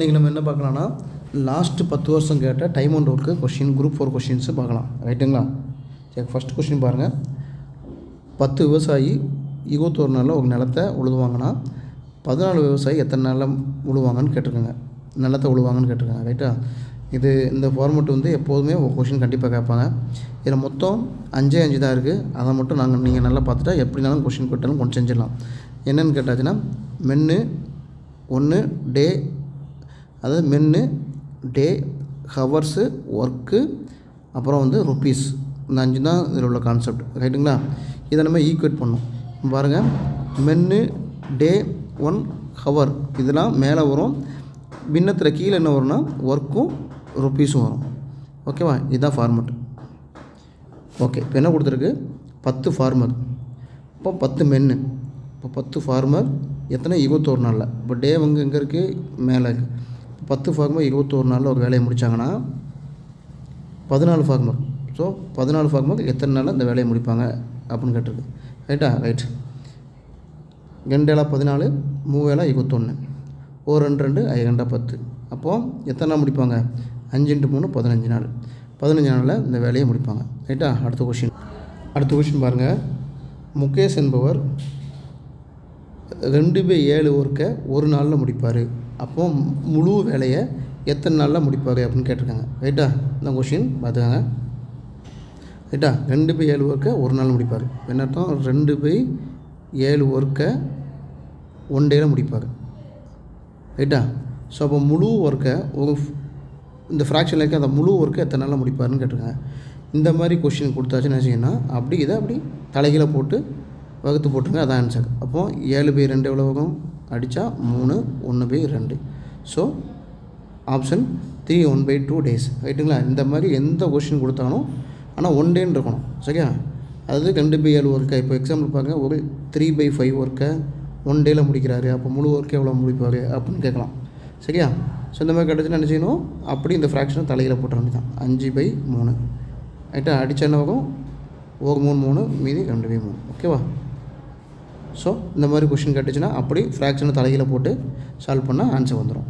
இன்றைக்கி நம்ம என்ன பார்க்கலாம்னா லாஸ்ட்டு பத்து வருஷம் கேட்ட time and work question group four questions பார்க்கலாம். ரைட்டுங்களா சரி ஃபஸ்ட் கொஷின் பாருங்கள் பத்து விவசாயி இருபத்தோரு நாளில் ஒரு நிலத்தை உழுதுவாங்கன்னா பதினாலு விவசாயி எத்தனை நாளில் உழுவாங்கன்னு கேட்டிருக்காங்க. நிலத்தை உழுவாங்கன்னு கேட்டிருக்காங்க. ரைட்டா இது இந்த ஃபார்மெட் வந்து எப்போதுமே ஒரு கொஷின் கண்டிப்பாக கேட்பாங்க. இதில் மொத்தம் அஞ்சே அஞ்சு தான் இருக்குது அதை மட்டும் நாங்கள் நீங்கள் நல்லா பார்த்துட்டா எப்படினாலும் கொஷின் கேட்டாலும் கொண்டு செஞ்சிடலாம். என்னென்னு கேட்டாச்சுன்னா மென்னு ஒன்று டே அதாவது மென்னு டே ஹவர்ஸு ஒர்க்கு அப்புறம் வந்து ருப்பீஸ் இந்த அஞ்சு தான் இதில் உள்ள கான்செப்ட். ரைட்டுங்களா? இதை நம்ம ஈக்குவேட் பண்ணோம் பாருங்கள் மென்னு டே ஒன் ஹவர். இதெல்லாம் மேலே வரும். பின்னத்தில் கீழே என்ன வரும்னா ஒர்க்கும் ருப்பீஸும் வரும். ஓகேவா? இதுதான் ஃபார்மெட் ஓகே. இப்போ என்ன கொடுத்துருக்கு? பத்து ஃபார்மர் இப்போ பத்து மென்னு. இப்போ பத்து ஃபார்மர் எத்தனை? இருபத்தோரு நாளில். இப்போ டே வந்து எங்கே இருக்குது மேலே இருக்குது பத்து ஃபார்மர் இருபத்தோரு நாளில் ஒரு வேலையை முடித்தாங்கன்னா பதினாலு ஃபார்மர் ஸோ பதினாலு ஃபார்மர் எத்தனை நாளில் இந்த வேலையை முடிப்பாங்க அப்படின்னு கேட்டிருக்கு. ரைட்டா ரைட் ரெண்டு ஏழா பதினாலு மூவேலா இருபத்தொன்று ஒரு ரெண்டு ரெண்டு ஐ ரெண்டா பத்து. அப்போது எத்தனை நாள் முடிப்பாங்க? அஞ்சு இன்ட்டு மூணு பதினஞ்சு நாள். பதினஞ்சு நாளில் இந்த வேலையை முடிப்பாங்க. ரைட்டா அடுத்த கொஷின் அடுத்த கொஷின் பாருங்கள் முகேஷ் என்பவர் ரெண்டு பை ஏழு ஒர்க்கை ஒரு நாளில் முடிப்பார். அப்போ முழு வேலையை எத்தனை நாளில் முடிப்பார் அப்படின்னு கேட்டிருக்காங்க. ரைட்டா இந்த கொஷின் பார்த்துக்கோங்க. ரைட்டா ரெண்டு பை ஏழு ஒர்க்கை ஒரு நாள் முடிப்பார். என்ன அர்த்தம்? ரெண்டு பை ஏழு ஒர்க்கை ஒன் டேயில் முடிப்பார். ரைட்டா ஸோ அப்போ முழு ஒர்க்கை ஒரு இந்த ஃப்ராக்ஷனில் இருக்க அந்த முழு ஒர்க்கை எத்தனை நாளில் முடிப்பாருன்னு கேட்டிருக்காங்க. இந்த மாதிரி கொஷின் கொடுத்தாச்சுன்னு என்ன செய்யணும் அப்படி இதை அப்படி தலைகீழ போட்டு வகுத்து போட்டுருங்க அதான் ஆன்சர் அப்போது ஏழு பை ரெண்டு எவ்வளோ வரும் அடித்தா மூணு ஒன்று பை ரெண்டு so option three one by two days ரைட்டுங்களா இந்த மாதிரி எந்த கொஷின் கொடுத்தாலும் ஆனால் ஒன் டேன்னு இருக்கணும். சரியா? அதாவது ரெண்டு பை ஏழு ஒர்க்கை இப்போ எக்ஸாம்பிள் பாருங்க ஒரு த்ரீ பை ஃபைவ் ஒர்க்கை ஒன் டேயில் முடிக்கிறாரு. அப்போ முழு ஒர்க்கை எவ்வளோ முடிப்பார்? அப்படின்னு கேட்கலாம். சரியா? ஸோ இந்த மாதிரி கிடச்சுன்னா என்ன செய்யணும்? அப்படி இந்த ஃப்ராக்ஷனை தலையில் போட்ட வேண்டியதான் அஞ்சு பை மூணு. ரைட்டா அடித்த என்ன வரும் ஒரு மூணு மூணு மீதி ரெண்டு பை மூணு. ஓகேவா ஸோ இந்த மாதிரி கொஷின் கேட்டுச்சுன்னா அப்படி ஃப்ராக்ஷனை தலைகீழ போட்டு சால்வ் பண்ணால் ஆன்சர் வந்துடும்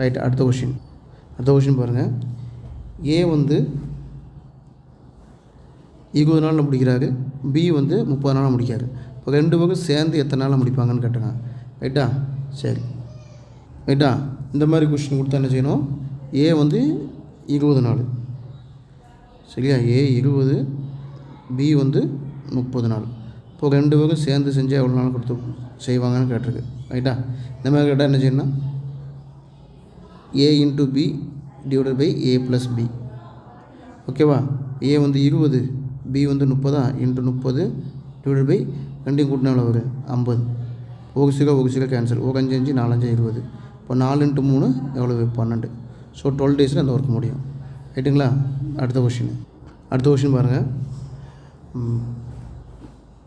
ரைட் அடுத்த கொஷின் அடுத்த கொஷின் பாருங்கள் ஏ வந்து இருபது நாளில் முடிக்கிறாரு. பி வந்து முப்பது நாளில் முடிக்காரு இப்போ ரெண்டு பக்கம் சேர்ந்து எத்தனை நாளில் முடிப்பாங்கன்னு கேட்டாங்க ரைட்டா சரி. ரைட்டா இந்த மாதிரி கொஷின் கொடுத்தா என்ன செய்யணும்? ஏ வந்து இருபது நாள். சரியா ஏ இருபது பி வந்து முப்பது நாள். இப்போ ரெண்டு பேரும் சேர்ந்து செஞ்சால் எவ்வளோ நாள் கொடுத்து செய்வாங்கன்னு கேட்டிருக்கு. ரைட்டா இந்த மாதிரி கேட்டால் என்ன செய்யணும் A into B divided by A plus B ஓகேவா ஏ வந்து இருபது பி வந்து முப்பதா? இன்ட்டு முப்பது டிவைடட் பை ரெண்டையும் கூட்டினா எவ்வளோ வரும்? ஐம்பது. ஒரு சில ஒரு சில கேன்சல் ஒரு அஞ்சு அஞ்சு நாலஞ்சு இருபது. இப்போ நாலு இன்ட்டு மூணு எவ்வளோ பன்னெண்டு. ஸோ டுவெல் டேஸில் அந்த ஒர்க் முடியும். ரைட்டுங்களா அடுத்த கொஷின் அடுத்த கொஷின் பாருங்கள்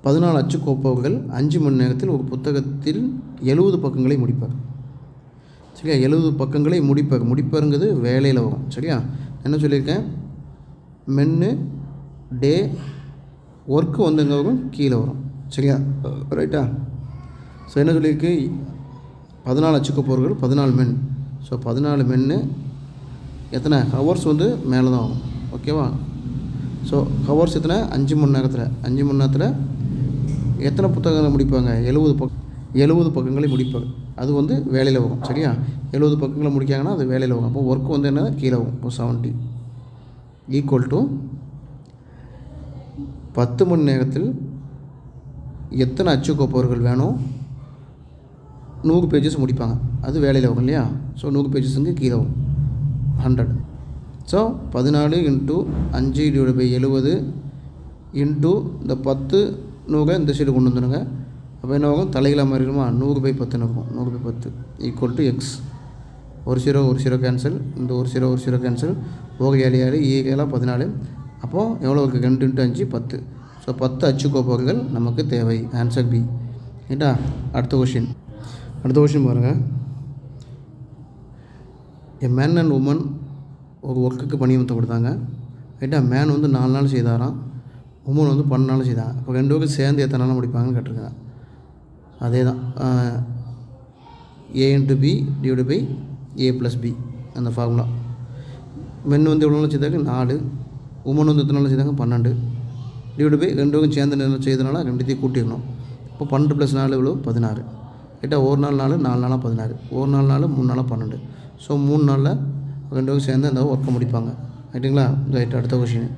பதினாலு அச்சு கோப்பவர்கள் அஞ்சு மணி நேரத்தில் ஒரு புத்தகத்தில் எழுபது பக்கங்களை முடிப்பார். சரியா? எழுபது பக்கங்களை முடிப்பார். முடிப்பாருங்கிறது வேலையில் வரும். சரியா? என்ன சொல்லியிருக்கேன்? மென்னு டே ஒர்க்கு வந்து எங்கே வரும்? கீழே வரும். சரியா? ரைட்டா? ஸோ என்ன சொல்லியிருக்கு? பதினாலு அச்சுக்கோப்பவர்கள் பதினாலு மென். ஸோ பதினாலு மென்னு எத்தனை? ஹவர்ஸ் வந்து மேலே தான் ஆகும் ஓகேவா ஸோ ஹவர்ஸ் எத்தனை? அஞ்சு மணி நேரத்தில். அஞ்சு மணி நேரத்தில் எத்தனை புத்தகங்களை முடிப்பாங்க? எழுபது பக் எழுபது பக்கங்களை முடிப்பாங்க. அது வந்து வேலையில் வரும் சரியா? எழுபது பக்கங்களை முடிக்காங்கன்னா அது வேலையில் வரும். அப்போ ஒர்க் வந்து என்ன கீழே வரும். இப்போ செவன்ட்டி ஈக்குவல் டு பத்து மணி நேரத்தில் எத்தனை அச்சுக்கோப்பவர்கள் வேணும்? நூறு பேஜஸ் முடிப்பாங்க. அது வேலையில் வரும் இல்லையா? ஸோ நூறு பேஜஸுங்க கீழே வரும். ஹண்ட்ரட் ஸோ பதினாலு இன்ட்டு அஞ்சு டிவைட் பை எழுபது இன்ட்டு இந்த பத்து நூறை இந்த சைடு கொண்டு வந்துடுங்க அப்போ என்ன ஆகும்? தலையில மாறிடுமா நூறு பை பத்துன்னு இருக்கும் நூறு பை பத்து ஈக்குவல் டு எக்ஸ் ஒரு ஜீரோ ஒரு ஜீரோ கேன்சல் இந்த ஒரு ஜீரோ ஒரு ஜீரோ கேன்சல் ஓகே ஏழு ஏழு ஏழு ஏழா பதினாலு. அப்போது எவ்வளோ இருக்குது ரெண்டு இன்ட்டு அஞ்சு பத்து. ஸோ பத்து அச்சு நமக்கு தேவை. ஆன்சர் பி ரைட்டா அடுத்த கொஷின் அடுத்த கொஷின் பாருங்கள் எ மேன் அண்ட் உமன் ஒரு ஒர்க்குக்கு பணியமர்த்த கொடுத்தாங்க ரைட்டா மேன் வந்து நாலு நாள் செய்தாராம். உமன் வந்து பன்னெண்டு நாள் இப்போ ரெண்டு பேரும் சேர்ந்து எத்தனை நாள் முடிப்பாங்கன்னு கேட்டிருக்காங்க. அதே தான் A into B divide by A plus B அந்த ஃபார்முலா மென் வந்து எவ்வளோ செய்தாங்க? நாலு. உமன் வந்து எத்தனை நாள் செய்தாங்க? பன்னெண்டு. டிவைடு பை ரெண்டு பேரும் சேர்ந்து நேரம் செய்தனால ரெண்டுத்தையும் கூட்டிடணும். இப்போ பன்னெண்டு ப்ளஸ் நாலு எவ்வளோ பதினாறு. கிட்ட ஒரு நாள் நாலு நாலு நாளாக பதினாறு. ஒரு நாள் நாலு மூணு நாளாக பன்னெண்டு. ஸோ மூணு நாளில் ரெண்டு பேரும் சேர்ந்து அந்த ஒர்க்கை முடிப்பாங்க. ரைட்டுங்களா ரைட் அடுத்த கொஷின்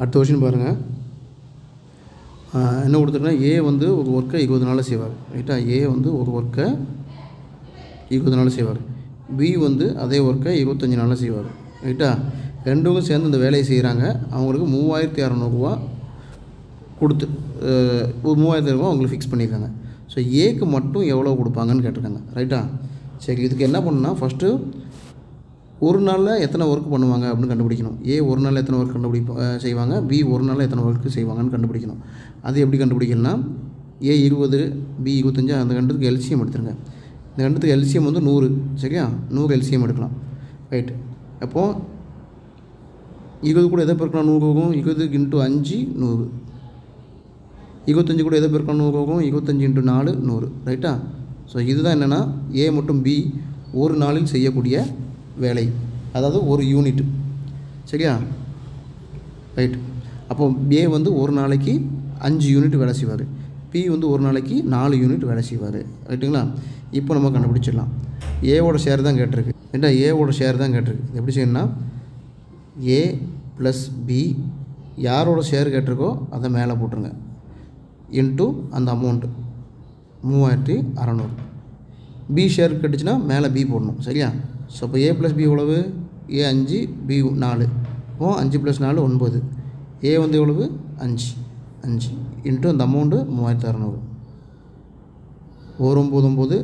அடுத்த கொஷின் பாருங்கள் என்ன கொடுத்துருக்கேன்னா ஏ வந்து ஒரு ஒர்க்கை இருபது நாளில் செய்வார். ரைட்டா ஏ வந்து ஒரு ஒர்க்கை இருபது நாளில் செய்வார். பி வந்து அதே ஒர்க்கை இருபத்தஞ்சி நாளில் செய்வார். ரைட்டா ரெண்டுக்கும் சேர்ந்து இந்த வேலையை செய்கிறாங்க அவங்களுக்கு மூவாயிரத்தி அறநூறுவா கொடுத்து ஒரு மூவாயிரத்தி ரூபா அவங்களுக்கு ஃபிக்ஸ் பண்ணியிருக்காங்க. ஸோ ஏக்கு மட்டும் எவ்வளோ கொடுப்பாங்கன்னு கேட்டிருக்காங்க. ரைட்டா சரி இதுக்கு என்ன பண்ணுன்னா ஃபஸ்ட்டு ஒரு நாளில் எத்தனை ஒர்க் பண்ணுவாங்க அப்படின்னு கண்டுபிடிக்கணும். ஏ ஒரு நாளில் எத்தனை ஒர்க் கண்டுபிடிப்ப செய்வாங்க. பி ஒரு நாளில் எத்தனை ஒர்க் செய்வாங்கன்னு கண்டுபிடிக்கணும். அது எப்படி கண்டுபிடிக்கணும்னா ஏ இருபது பி இருபத்தஞ்சு அந்த கண்டத்துக்கு எல்சியம் எடுத்துருங்க. இந்த கண்டத்துக்கு எல்சியம் வந்து நூறு சரியா? நூறு எல்சியம் எடுக்கலாம். ரைட் அப்போது இருபது கூட எதை பெருக்கலாம்? நூறு போகும். இருபது இன்ட்டு அஞ்சு நூறு. இருபத்தஞ்சு கூட எதை பெருக்கலாம்? நூறு போகும். இருபத்தஞ்சு இன்ட்டு நாலு நூறு. ரைட்டா ஸோ இதுதான் என்னென்னா ஏ மற்றும் பி ஒரு நாளில் செய்யக்கூடிய வேலை. அதாவது ஒரு யூனிட் சரியா? ரைட் அப்போ ஏ வந்து ஒரு நாளைக்கு அஞ்சு யூனிட் வேலை செய்வார். பி வந்து ஒரு நாளைக்கு நாலு யூனிட் வேலை செய்வார். ரைட்டுங்களா இப்போ நம்ம கண்டுபிடிச்சிடலாம். ஏவோட ஷேர் தான் கேட்டிருக்கு. ஏன்டா ஏவோட ஷேர் தான் கேட்டிருக்கு. எப்படி செய்யணும்னா ஏ ப்ளஸ் பி யாரோட ஷேர் கேட்டிருக்கோ அதை மேலே போட்டுருங்க. இன்ட்டு அந்த அமௌண்ட்டு மூவாயிரத்தி அறநூறு. பி ஷேர் கட்டுச்சுன்னா மேலே பி போடணும். சரியா? ஸோ இப்போ ஏ ப்ளஸ் பி எவ்வளவு? ஏ அஞ்சு பி நாலு. ஓ அஞ்சு ப்ளஸ் நாலு ஒன்பது. ஏ வந்து எவ்வளவு? அஞ்சு. அஞ்சு இன்ட்டு அந்த அமௌண்ட்டு மூவாயிரத்து அறநூறு. ஒரு ஒம்பது ஒம்பது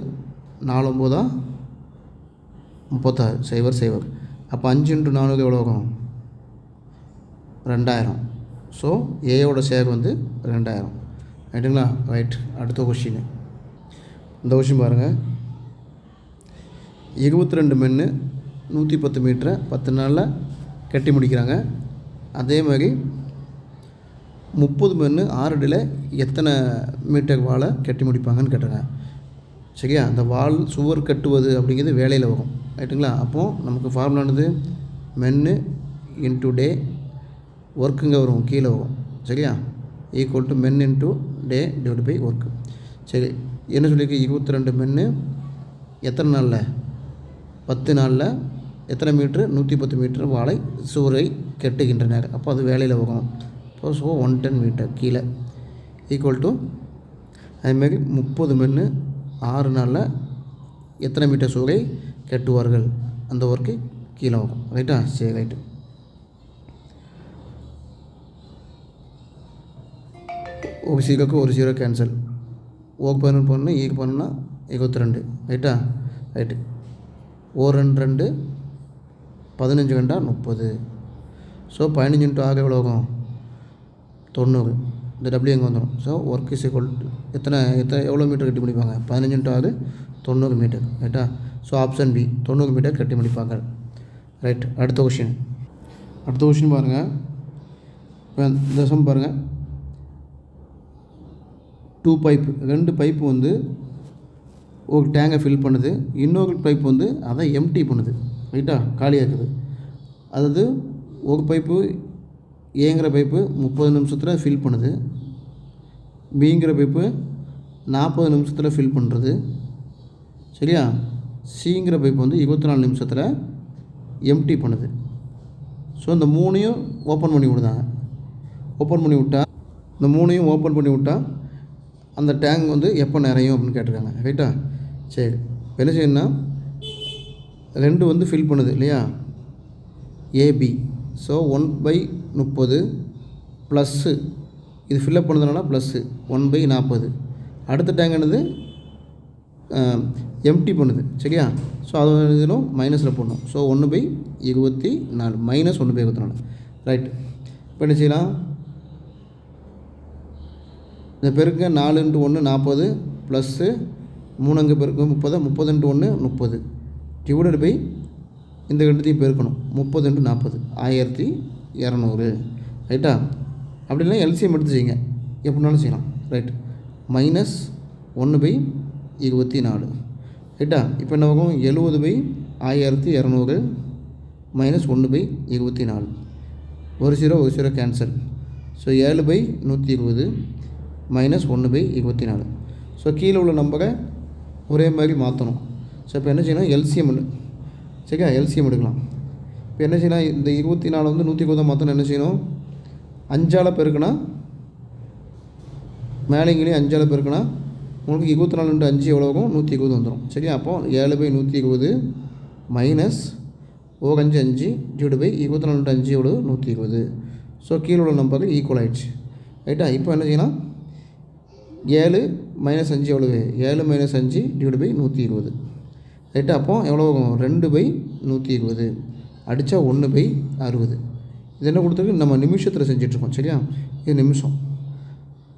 நாலு ஒம்பதா? முப்பத்தாறு. சைவர் சைவர். அப்போ அஞ்சு இன்ட்டு நானூறு எவ்வளோ ஆகும்? ரெண்டாயிரம். ஸோ ஏயோட ஷேர் வந்து ரெண்டாயிரம். ரைட்டுங்களா ரைட் அடுத்த கொஷின் இந்த கொஷின் பாருங்கள் இருபத்தி ரெண்டு மென்னு நூற்றி பத்து மீட்டரை பத்து நாளில் கட்டி முடிக்கிறாங்க. அதே மாதிரி முப்பது மென்னு ஆறு அடியில் எத்தனை மீட்டர் வாழை கட்டி முடிப்பாங்கன்னு கேட்டாங்க சரியா? அந்த வால் சுவர் கட்டுவது அப்படிங்கிறது வேலையில் வரும். ரைட்டுங்களா? அப்போது நமக்கு ஃபார்முலானது மென்னு இன்ட்டு டே ஒர்க்குங்க வரும் கீழே வரும். சரியா? Equal to men into day divide by work சரி என்ன சொல்லியிருக்கு? இருபத்தி ரெண்டு மென்னு எத்தனை நாளில்? பத்து நாளில் எத்தனை மீட்ரு? நூற்றி பத்து மீட்ரு வாழை சுவரை கெட்டுகின்றனர். அப்போ அது வேலையில் வரும் இப்போ ஸோ ஒன் டென் மீட்டர் கீழே. ஈக்குவல் டு அதுமாரி முப்பது மென்னு ஆறு நாளில் எத்தனை மீட்டர் சுவரை கட்டுவார்கள்? அந்த ஒர்க்கு கீழே வரும் ரைட்டா சரி ரைட்டு ஒரு சீரோக்கு ஒரு சீரோ கேன்சல் ஓக்கு பதினொன்று பண்ணணும் ஈக்கு பண்ணணும்னா இருபத்தி ரெண்டு. ரைட்டா ரைட்டு ஒரு ரெண்டு ரெண்டு பதினஞ்சு கண்டா முப்பது. ஸோ பதினஞ்சு இன்ட்டு ஆக எவ்வளோ ஆகும்? தொண்ணூறு. இந்த டபிள்யூ எங்கே வந்துடும் ஸோ ஒர்க் இஸ் ஈக்குவல் எத்தனை எத்தனை எவ்வளோ மீட்டர் கட்டி முடிப்பாங்க? பதினஞ்சு இன்ட்டு ஆறு தொண்ணூறு மீட்டர் ரைட்டா ஸோ ஆப்ஷன் பி தொண்ணூறு மீட்டர் கட்டி முடிப்பாங்க. ரைட் அடுத்த கொஷின் அடுத்த கொஷின் பாருங்கள் இப்போ இந்த சம் பாருங்கள் டூ பைப்பு ரெண்டு பைப்பு வந்து ஒரு டேங்கை ஃபில் பண்ணுது. இன்னொரு பைப் வந்து அதை எம்டி பண்ணுது. ரைட்டா காலியாக்குது. அதாவது ஒரு பைப்பு ஏங்கிற பைப்பு முப்பது நிமிஷத்தில் ஃபில் பண்ணுது. பிங்கிற பைப்பு நாற்பது நிமிஷத்தில் ஃபில் பண்ணுறது சரியா? சிங்கிற பைப் வந்து இருபத்தி நாலு நிமிஷத்தில் எம்டி பண்ணுது. ஸோ இந்த மூணையும் ஓப்பன் பண்ணி விடுதாங்க. ஓப்பன் பண்ணி விட்டால் இந்த மூணையும் ஓப்பன் பண்ணி விட்டால் அந்த டேங்க் வந்து எப்போ நிறையும் அப்படின்னு கேட்டிருக்காங்க. ரைட்டா சரி. என்ன செய்யணும்னா ரெண்டு வந்து ஃபில் பண்ணுது இல்லையா? ஏபி ஸோ ஒன் பை முப்பது ப்ளஸ்ஸு இது ஃபில்அப் பண்ணதுனால ப்ளஸ்ஸு ஒன் பை நாற்பது அடுத்த டேங்க் என்னது? எம்டி பண்ணுது சரியா? ஸோ அது இதிலும் மைனஸில் போடணும். ஸோ ஒன்று பை இருபத்தி நாலு மைனஸ் ஒன்று பை இருபத்தி நாலு. ரைட் இப்போ என்ன செய்யலாம்? இந்த பெருக்க நாலு இன்ட்டு ஒன்று நாற்பது ப்ளஸ்ஸு மூணு அங்கே பெருக்கும் முப்பது? முப்பது இன்ட்டு ஒன்று முப்பது. டிவைடட் பை இந்த ரெண்டுத்தையும் பெருக்கணும். முப்பது இன்ட்டு நாற்பது. ஆயிரத்தி இரநூறு. ரைட்டா அப்படின்னா எல்சிஎம் எடுத்து செய்யுங்க எப்படினாலும் செய்யலாம். ரைட் மைனஸ் ஒன்று பை இருபத்தி நாலு. ரைட்டா இப்போ என்ன ஆகும் எழுபது பை ஆயிரத்தி இரநூறு மைனஸ் ஒன்று பை இருபத்தி நாலு. ஒரு ஜீரோ ஒரு ஜீரோ கேன்சல் ஸோ ஏழு பை நூற்றி இருபது மைனஸ் ஒன்று பை இருபத்தி நாலு. ஸோ கீழே உள்ள நம்பரை ஒரே மாதிரி மாற்றணும். ஸோ இப்போ என்ன செய்யணும் எல்சிஎம் சரியா? எல்சிஎம் எடுக்கலாம். இப்போ என்ன செய்யலாம்? இந்த இருபத்தி நாலு வந்து நூற்றி இருபதாக மாற்றணும் என்ன செய்யணும்? அஞ்சால் பெருக்குனா மேலேங்களையும் அஞ்சால் பெருக்குனா உங்களுக்கு இருபத்தி நாலு ரெண்டு அஞ்சு எவ்வளோ நூற்றி இருபது வந்துடும் சரியா? அப்போ ஏழு பை நூற்றி இருபது மைனஸ் ஓ அஞ்சு அஞ்சு டிவைடு பை இருபத்தி நாலு ரெண்டு அஞ்சு எவ்வளோ நூற்றி இருபது ஸோ கீழே உள்ள நம்பருக்கு ஈக்குவல் ஆகிடுச்சு ரைட்டா இப்போ என்ன செய்யலாம்? ஏழு மைனஸ் அஞ்சு எவ்வளவு? ஏழு மைனஸ் அஞ்சு டிவைடு பை நூற்றி இருபது. ரைட்டு அப்போ எவ்வளோ வரும் ரெண்டு பை நூற்றி இருபது. அடித்தா ஒன்று பை அறுபது. இது என்ன கொடுத்துருக்கு? நம்ம நிமிஷத்தில் செஞ்சிட்ருக்கோம். சரியா? இது நிமிஷம்.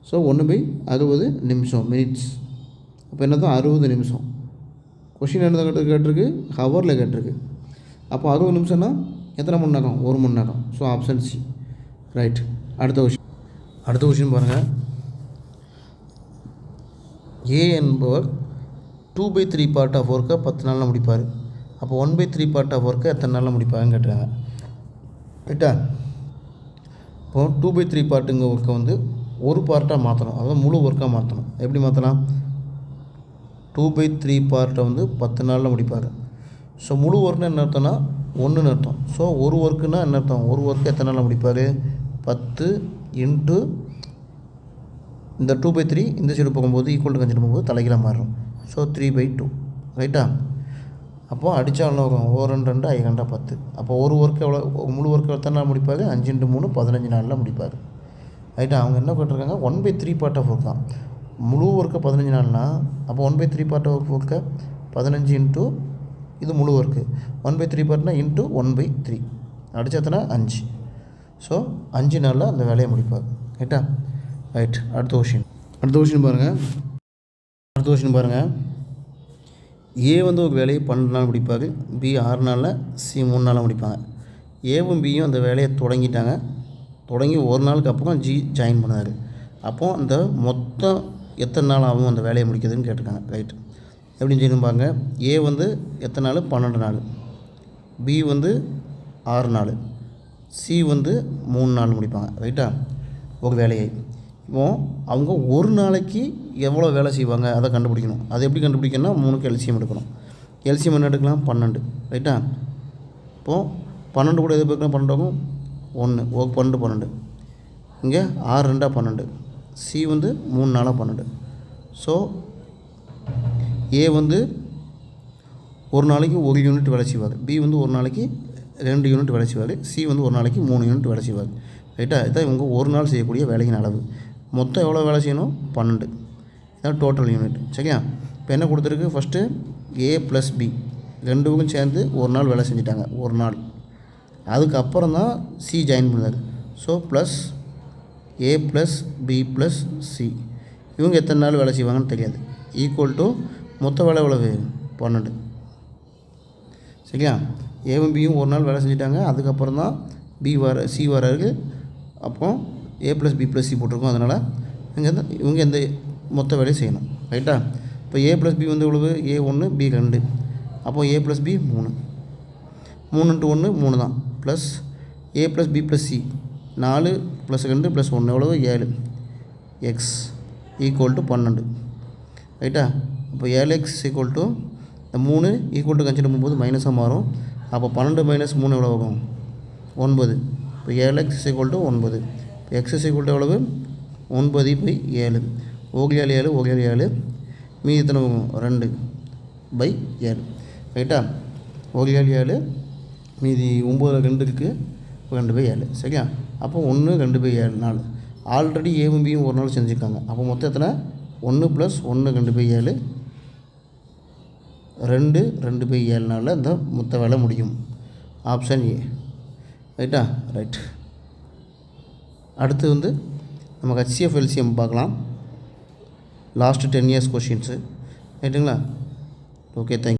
ஸோ ஒன்று பை அறுபது நிமிஷம் மினிட்ஸ் அப்போ என்ன தான் அறுபது நிமிஷம். கொஷின் என்ன கேட்டு கேட்டிருக்கு? ஹவரில் கேட்டிருக்கு. அப்போ அறுபது நிமிஷம்னா எத்தனை மணி நேரம்? ஒரு மணி நேரம். ஸோ ஆப்ஷன் சி ரைட் அடுத்த கொஷின் அடுத்த கொஷின் பாருங்கள் ஏ என்பவர் two by three part of ஒர்க்கை பத்து நாளில் முடிப்பார். அப்போ one by three part of ஒர்க்கை எத்தனை நாளில் முடிப்பாங்கன்னு கேட்டாங்க. ரைட்டா இப்போது டூ பை த்ரீ பார்ட்டுங்க ஒர்க்கை வந்து ஒரு பார்ட்டாக மாற்றணும் அதாவது முழு ஒர்க்காக மாற்றணும் எப்படி மாற்றலாம் டூ பை த்ரீ பார்ட்டை வந்து பத்து நாளில் முடிப்பார். ஸோ முழு ஒர்க்னா என்ன அர்த்தம்னா ஒன்றுன்னு அர்த்தம். ஸோ ஒரு ஒர்க்குன்னா என்ன அர்த்தம்? ஒரு ஒர்க்கு எத்தனை நாளில் முடிப்பார்? பத்து இன்ட்டு இந்த டூ பை த்ரீ இந்த சைடு போகும்போது ஈக்குவல் டு கஞ்சிட்டு போகும்போது தலைகீழாக மாறும். ஸோ த்ரீ பை டூ ரைட்டா அப்போது அடித்தாலும் வரும் ஒரு ரெண்டு ரெண்டு ஐகண்டா பத்து. அப்போ ஒரு ஒர்க்கு எவ்வளோ முழு ஒர்க்கு எத்தனை நாள் முடிப்பார் அஞ்சு இன்ட்டு மூணு பதினஞ்சு நாளில் முடிப்பார் ரைட்டா அவங்க என்ன பண்ணிருக்காங்க one by three part of work தான். முழு ஒர்க்கை பதினஞ்சு நாள்னா அப்போ one by three part of ஒர்க்கை பதினஞ்சு இன்ட்டு இது முழு ஒர்க்கு ஒன் பை த்ரீ பார்ட்னா இன்ட்டு ஒன் பை த்ரீ அடிச்சதுனா அஞ்சு. ஸோ அஞ்சு நாளில் அந்த வேலையை முடிப்பார் ரைட்டா ரைட் அடுத்த கொஷின் அடுத்த கொஷின் பாருங்கள் அடுத்த கொஷின் பாருங்கள் ஏ வந்து ஒரு வேலையை பன்னெண்டு நாள் முடிப்பார் பி ஆறு நாளில் சி மூணு நாளில் முடிப்பாங்க. ஏவும் பியும் அந்த வேலையை தொடங்கிட்டாங்க. தொடங்கி ஒரு நாளுக்கு அப்புறம் ஜி ஜாயின் பண்ணார். அப்போது அந்த மொத்தம் எத்தனை நாள் ஆகும் அந்த வேலையை முடிக்கிறதுன்னு கேட்டிருக்காங்க. ரைட் எப்படின்னு சொல்லி பாருங்க. ஏ வந்து எத்தனை நாள்? பன்னெண்டு நாள். பி வந்து ஆறு நாள். சி வந்து மூணு நாள் முடிப்பாங்க. ரைட்டா ஒரு வேலையை. அவங்க ஒரு நாளைக்கு எவ்வளோ வேலை செய்வாங்க அதை கண்டுபிடிக்கணும். அதை எப்படி கண்டுபிடிக்கணும்னா மூணுக்கு எல்சியம் எடுக்கணும். எல்சியம் என்ன எடுக்கலாம்? பன்னெண்டு. ரைட்டா இப்போது பன்னெண்டு கூட எது பார்க்கணும் பன்னெண்டாகும் ஒன்று ஓ பன்னெண்டு பன்னெண்டு. இங்கே ஆறு ரெண்டாக பன்னெண்டு. சி வந்து மூணு நாளாக பன்னெண்டு. ஸோ ஏ வந்து ஒரு நாளைக்கு ஒரு யூனிட் வேலை செய்வார். பி வந்து ஒரு நாளைக்கு ரெண்டு யூனிட் வேலை செய்வார். சி வந்து ஒரு நாளைக்கு மூணு யூனிட் வேலை செய்வார். ரைட்டா இதான் இவங்க ஒரு நாள் செய்யக்கூடிய வேலையின் அளவு. மொத்தம் எவ்வளோ வேலை செய்யணும்? பன்னெண்டு. இதான் டோட்டல் யூனிட் சரியா? இப்போ என்ன கொடுத்துருக்கு? ஃபஸ்ட்டு ஏ ப்ளஸ் பி ரெண்டுக்கும் சேர்ந்து ஒரு நாள் வேலை செஞ்சிட்டாங்க. ஒரு நாள். அதுக்கப்புறம் தான் சி ஜாயின் பண்ணாரு. So plus A plus B plus C இவங்க எத்தனை நாள் வேலை செய்வாங்கன்னு தெரியாது. ஈக்குவல் டு மொத்த வேலை எவ்வளவு? பன்னெண்டு. சரியா? ஏவும் பியும் ஒரு நாள் வேலை செஞ்சுட்டாங்க. அதுக்கப்புறம் தான் பி வர சி வராரு அப்போ A plus B plus C போட்டிருக்கோம். அதனால் இங்கே வந்து இவங்க எந்த மொத்த வேலையும் செய்யணும். ரைட்டா இப்போ ஏ ப்ளஸ் பி வந்து எவ்வளவு? ஏ ஒன்று பி ரெண்டு. அப்போது ஏ ப்ளஸ் பி மூணு. மூணு இன்ட்டு ஒன்று மூணு தான். Plus A plus B plus C நாலு ப்ளஸ் ரெண்டு ப்ளஸ் ஒன்று எவ்வளவு? ஏழு. எக்ஸ் ஈக்குவல் டு பன்னெண்டு. ரைட்டா அப்போ ஏழு எக்ஸ் ஈக்குவல் டு இந்த மூணு ஈக்குவல் டு கன்சிடர் பண்ணும்போது மைனஸாக மாறும். அப்போ பன்னெண்டு மைனஸ் மூணு எவ்வளோ ஆகும்? ஒன்பது. இப்போ ஏழு எக்ஸ் ஈக்குவல் டு ஒன்பது. எக்ஸஸ் எக்ஸ் ஈக்குவல் டு எவ்வளவு? ஒன்பது பை ஏழு. ஓகே ஏழு ஏழு ஏழு. மீதி எத்தனை ரெண்டு பை ஏழு. ரைட்டா ஒரு ஏழு ஏழு. மீதி ஒம்பது ரெண்டு இருக்குது ரெண்டு பை ஏழு. சரியா? அப்போ ஒன்று ரெண்டு பை ஏழு நாலு. ஆல்ரெடி ஏவும் பியும் ஒரு நாள் செஞ்சுருக்காங்க. அப்போ மொத்தம் எத்தனை? ஒன்று ப்ளஸ் ஒன்று ரெண்டு பை ஏழு. ரெண்டு ரெண்டு பை ஏழு நாளில் இந்த மொத்த வேலை முடியும். ஆப்ஷன் ஏ ரைட்டா ரைட் அடுத்து வந்து நம்ம ஹச்சிஎஃப் எல்சிஎம் பார்க்கலாம். லாஸ்ட்டு டென் இயர்ஸ் கொஷின்ஸு ரைட்டுங்களா ஓகே தேங்க்